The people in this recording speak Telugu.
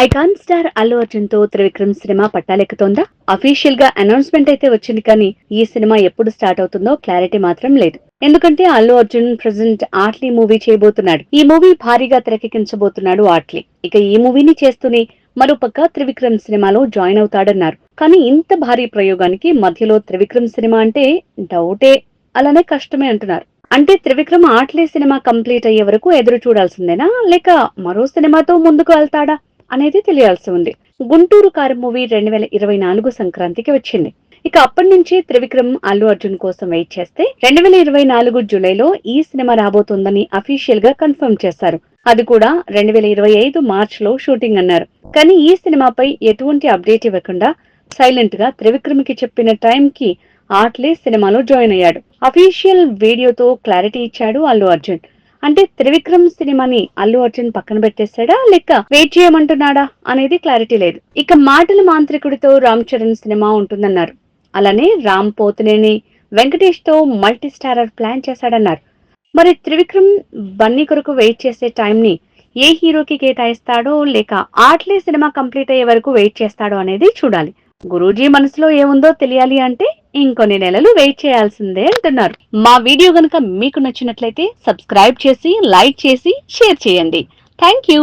ఐకాన్ స్టార్ అల్లు అర్జున్తో త్రివిక్రమ్ సినిమా పట్టాలెక్కుతోందా? అఫీషియల్గా అనౌన్స్మెంట్ అయితే వచ్చింది కానీ ఈ సినిమా ఎప్పుడు స్టార్ట్ అవుతుందో క్లారిటీ మాత్రం లేదు. ఎందుకంటే అల్లు అర్జున్ ప్రెసెంట్ ఆట్లీ మూవీ చేయబోతున్నాడు. ఈ మూవీ భారీగా తెరకెక్కించబోతున్నాడు ఆట్లీ ఇక ఈ మూవీని చేస్తూనే మరోపక్క త్రివిక్రమ్ సినిమాలో జాయిన్ అవుతాడన్నారు. కానీ ఇంత భారీ ప్రయోగానికి మధ్యలో త్రివిక్రమ్ సినిమా అంటే డౌటే అలానే కష్టమే అంటున్నారు. అంటే త్రివిక్రమ్ ఆట్లే సినిమా కంప్లీట్ అయ్యే వరకు ఎదురు చూడాల్సిందేనా? లేక మరో సినిమాతో ముందుకు వెళ్తాడా? అనేది తెలియాల్సి ఉంది. గుంటూరు కారు మూవీ రెండు వేల ఇరవై నాలుగు సంక్రాంతికి వచ్చింది. ఇక అప్పటి నుంచి త్రివిక్రమ్ అల్లు అర్జున్ కోసం వెయిట్ చేస్తే రెండు వేల ఇరవై నాలుగు జూలైలో ఈ సినిమా రాబోతోందని అఫీషియల్గా కన్ఫర్మ్ చేశారు. అది కూడా రెండు వేల ఇరవై ఐదు మార్చ్లో షూటింగ్ అన్నారు. కానీ ఈ సినిమాపై ఎటువంటి అప్డేట్ ఇవ్వకుండా సైలెంట్గా త్రివిక్రమ్కి చెప్పిన టైం కి ఆట్లే సినిమాలో జాయిన్ అయ్యాడు. అఫీషియల్ వీడియోతో క్లారిటీ ఇచ్చాడు అల్లు అర్జున్. అంటే త్రివిక్రమ్ సినిమాని అల్లు అర్జున్ పక్కన పెట్టేశాడా లేక వెయిట్ చేయమంటున్నాడా అనేది క్లారిటీ లేదు. ఇక మాటల మాంత్రికుడితో రామ్ చరణ్ సినిమా ఉంటుందన్నారు. అలానే రామ్ పోతునేని వెంకటేష్తో మల్టీ స్టారర్ ప్లాన్ చేశాడన్నారు. మరి త్రివిక్రమ్ బన్నీ కొరకు వెయిట్ చేసే టైం ని ఏ హీరోకి కేటాయిస్తాడో లేక ఆట్లే సినిమా కంప్లీట్ అయ్యే వరకు వెయిట్ చేస్తాడో అనేది చూడాలి. గురూజీ మనసులో ఏముందో తెలియాలి అంటే ఇంకొన్ని నెలలు వెయిట్ చేయాల్సిందే అంటున్నారు. మా వీడియో కనుక మీకు నచ్చినట్లయితే సబ్స్క్రైబ్ చేసి లైక్ చేసి షేర్ చేయండి. Thank you.